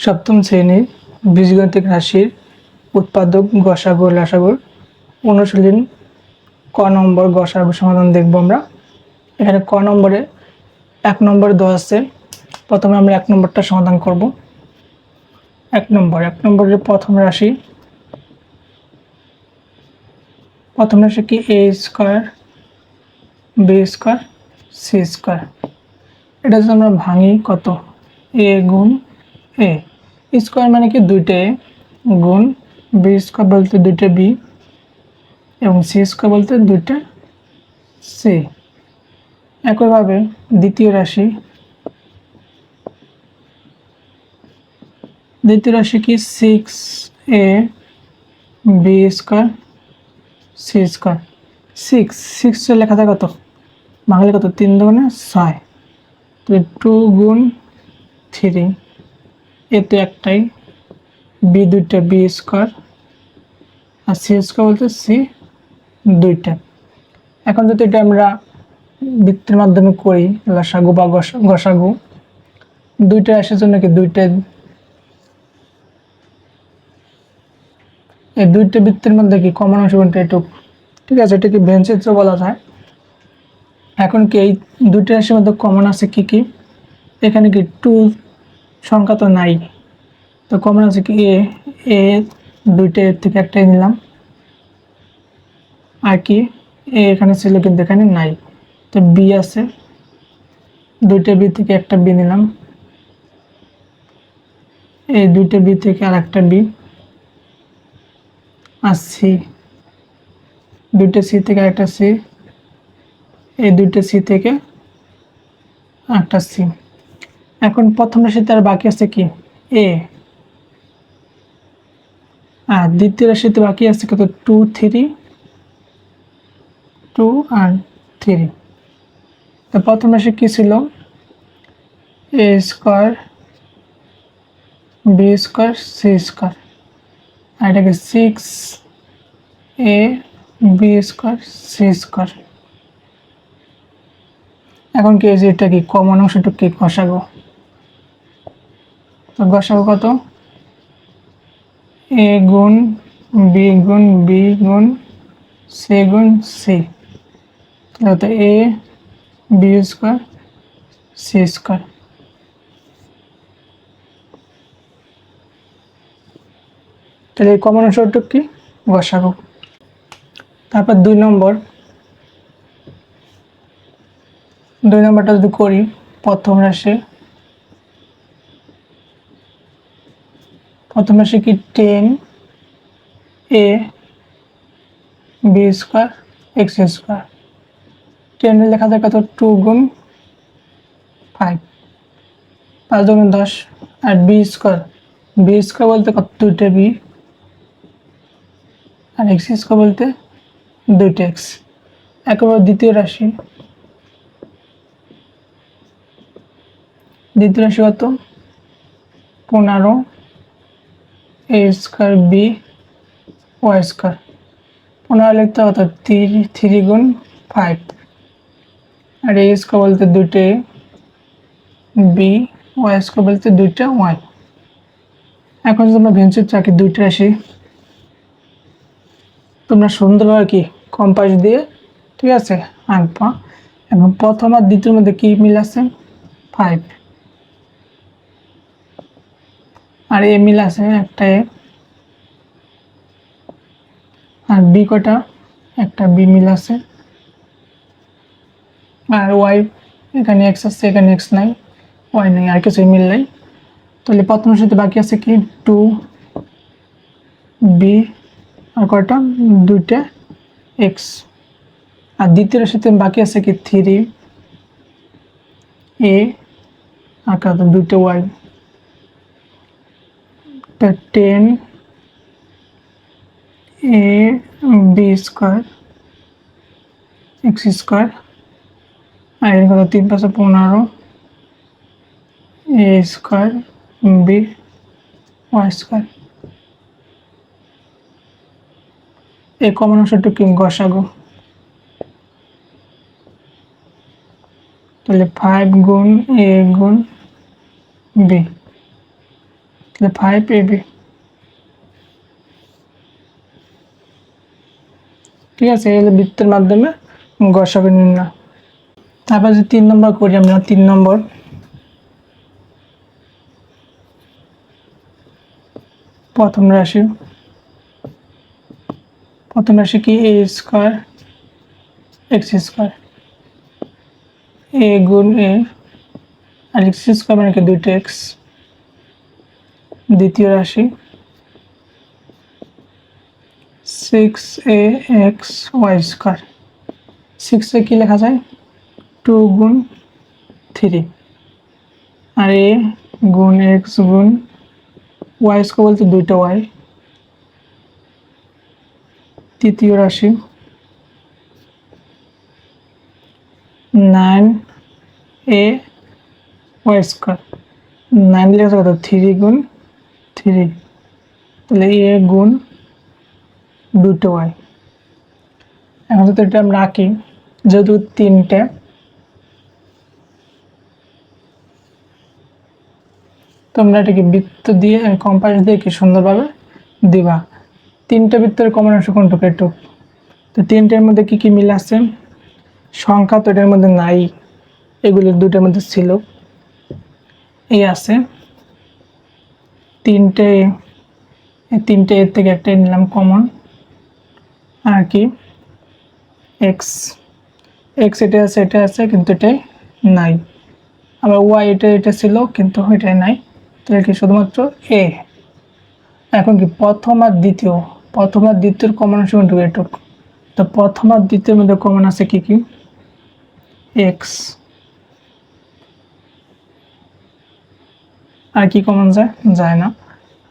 সপ্তম শ্রেণির বীজগণিতিক রাশির উৎপাদক গসাগর লাসাগর অনুশীলন ক নম্বর গসাগর সমাধান দেখব আমরা। এখানে ক নম্বরে এক নম্বরে দেওয়া আছে। প্রথমে আমরা এক নম্বরটা সমাধান করব। এক নম্বর, এক নম্বরের প্রথম রাশি। প্রথম রাশি কি? A square, B square, C square. এটা যদি আমরা ভাঙি কত? এ গুণ এ স্কোয়ার মানে কি দুইটা এ গুণ বি স্কোয়ার বলতে দুইটা বি এবং সি স্কোয়ার বলতে দুইটা সি একইভাবে দ্বিতীয় রাশি দ্বিতীয় রাশি কি six A B square C square. Six six লেখা থাকে কত? বাংলা কত? তিন দুগুণে ছয়। টু গুণ থ্রি এ তো একটাই বি দুইটা বি স্কোয়ার আর সি স্কোয়ার বলতে সি দুইটা। এখন যদি এটা আমরা বৃত্তের মাধ্যমে করি, লসাগু বা গসা, গসাগু, দুইটা রাশির জন্য কি দুইটা? এই দুইটা বৃত্তের মধ্যে কি কমন অংশ কোনটা এটুকু। ঠিক আছে, এটাকে ভেঞ্চিত্র বলা যায়। এখন কি এই দুইটা রাশির মধ্যে কমন আছে কি কি? এখানে কি টু সংখ্যা তো নাই। তো কমন আছে কি? এ এ দুইটা এর থেকে একটাই নিলাম। আর কি? এ এখানে ছিল কিন্তু এখানে নাই। তো বি আছে। দুইটা বি থেকে একটা বি নিলাম। এই দুইটা বি থেকে আর একটা বি। আর সি। দুইটা সি থেকে একটা সি। এই দুইটা সি থেকে একটা সি। এখন প্রথম রাশিতে আর বাকি আছে কি? এ আর দ্বিতীয় রাশিতে বাকি আছে কত? টু থ্রি টু আর থ্রি তো প্রথম রাশি কি ছিল? A square B square C square আর এটাকে six A B square C square এখন কি যে এটা কি কমন অংশটা কি গসাগো তো গসাগো কত? এ গুণ বি গুণ বি গুণ সি গুণ সি। তাহলে A B square C square. তাহলে এই কমন অংশটুক কি? গসাগো তারপর দুই নম্বর। দুই নম্বরটা যদি করি, প্রথম রাশি প্রথম কি ten A B square X square ten লেখা যায় কত টু গুণ ফাইভ পাঁচ দুগুণ দশ আর বি স্কোয়ার বি স্কোয়ার বলতে কত দুইটা বি আর এক্স স্কোয়ার বলতে দুইটা এক্স একেবারে দ্বিতীয় রাশি। দ্বিতীয় রাশি কত? পনেরো। A square B Y square পনেরো লিখতে কত থ্রি থ্রি গুণ ফাইভ আর এ স্কোয়ার বলতে দুইটা বি ওয়াই স্কোয়ার বলতে দুইটা ওয়াই এখন যদি আমরা ভেঞ্চুর চাকি দুইটা রাশি, তোমরা সুন্দরভাবে কি কম্পাস দিয়ে, ঠিক আছে? আঁকবা এবং প্রথম আর দ্বিতীয় মধ্যে কি মিল আছে? ফাইভ আর এ মিল আছে একটা এ। আর বি কটা, একটা বি মিল আছে। আর ওয়াই, এখানে এক্স আছে, এখানে এক্স নাই ওয়াই নাই, আর কিছুই মিল নাই। তাহলে প্রথম সাথে বাকি আছে কি? টু বি আর কয়টা? দুইটা এক্স আর দ্বিতীয় সাথে বাকি আছে কি? থ্রি এ আর কত দুইটা ওয়াই তা ten A B square X square আর কত তিন পাঁচশো পনেরো A square B Y square এই কমন অংশটা কি? গসাগো। তাহলে ফাইভ গুণ এ গুণ বি তাহলে ফাইভ বি ঠিক আছে, এই বৃত্তের মাধ্যমে গসাগু নির্ণয় তারপর যে তিন নম্বর করি আমরা, তিন নম্বর। প্রথম রাশি। প্রথম রাশি কি? A square X square A গুণ এ আর এক্স স্কোয়ার মানে কি? দুইটা এক্স দ্বিতীয় রাশি। Six A X Y square সিক্সে কী লেখা যায়? টু গুণ থ্রি আর এ গুণ এক্স গুণ ওয়াই স্কোয়ার বলতে দুইটা ওয়াই তৃতীয় রাশি। Nine A Y square nine লেখা কত? থ্রি গুণ থ্রি তাহলে এ গুণ দুটো ওয়াই এখন যদি এটা আমরা আঁকি, যেহেতু তিনটে, তোমরা এটাকে বৃত্ত দিয়ে কম্পাস দিয়ে কি সুন্দরভাবে দিবা। তিনটা বৃত্তের কমন অংশ কোনটুকু একটু? তো তিনটের মধ্যে কি কি মিল আছে? সংখ্যা তো এটার মধ্যে নাই। এগুলো দুটোর মধ্যে ছিল। এই আছে। তিনটে তিনটে এর থেকে একটা নিলাম কমন আর কি? এক্স এক্স এটা আছে এটা আছে, কিন্তু এটাই নাই। আবার ওয়াই এটা এটা ছিল, কিন্তু এটাই নাই। তাহলে কি শুধুমাত্র এ এখন কি প্রথম আর দ্বিতীয়? প্রথম আর দ্বিতীয় কমন অংশ কোনটুকু এটুক। তো প্রথম আর দ্বিতীয়ের মধ্যে কমন আছে কি কি? এক্স আর কি কমন যায়? যায় না।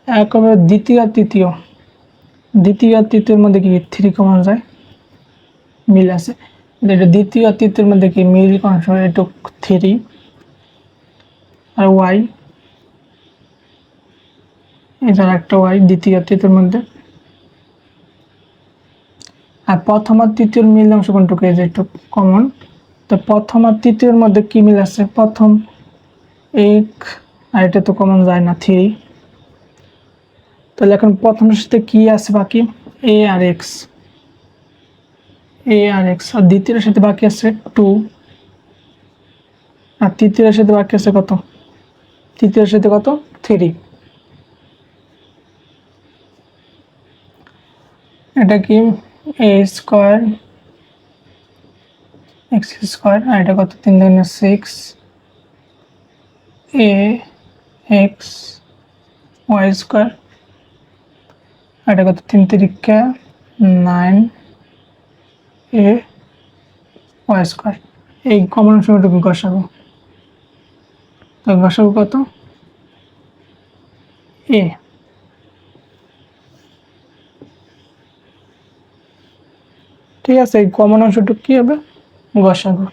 একেবারে দ্বিতীয় আর তৃতীয়। দ্বিতীয় আর তৃতীয়র মধ্যে কি থ্রি কমন যায়? মিল আছে। এটা দ্বিতীয় আর তৃতীয়ের মধ্যে কি মিল অংশ এটুক থ্রি আর ওয়াই এটার একটা ওয়াই দ্বিতীয় আর তৃতীয়ের মধ্যে। আর প্রথম আর তৃতীয় মিল অংশ কোনটুকু এই যে একটু কমন তো প্রথম আর তৃতীয়র মধ্যে কি মিল আছে? প্রথম এক আর এটা তো কমন যায় না, থ্রি। তাহলে এখন প্রথমের সাথে কি আছে বাকি? এ আর এক্স এ আর এক্স আর দ্বিতীয়ের সাথে বাকি আছে টু আর তৃতীয়ের সাথে বাকি আছে কত? তৃতীয়ের সাথে কত? থ্রি। এটা কি? এ স্কোয়ার এক্স স্কোয়ার আর এটা কত? তিন দুগুণে six A X Y square এটা কত? তিন তিরিকা নাইন এ ওয়াই স্কোয়ার এই কমন অংশটুকু গসাবো তো গসাবো কত? এ ঠিক আছে, এই কমন অংশটুকু কী হবে? গসাগু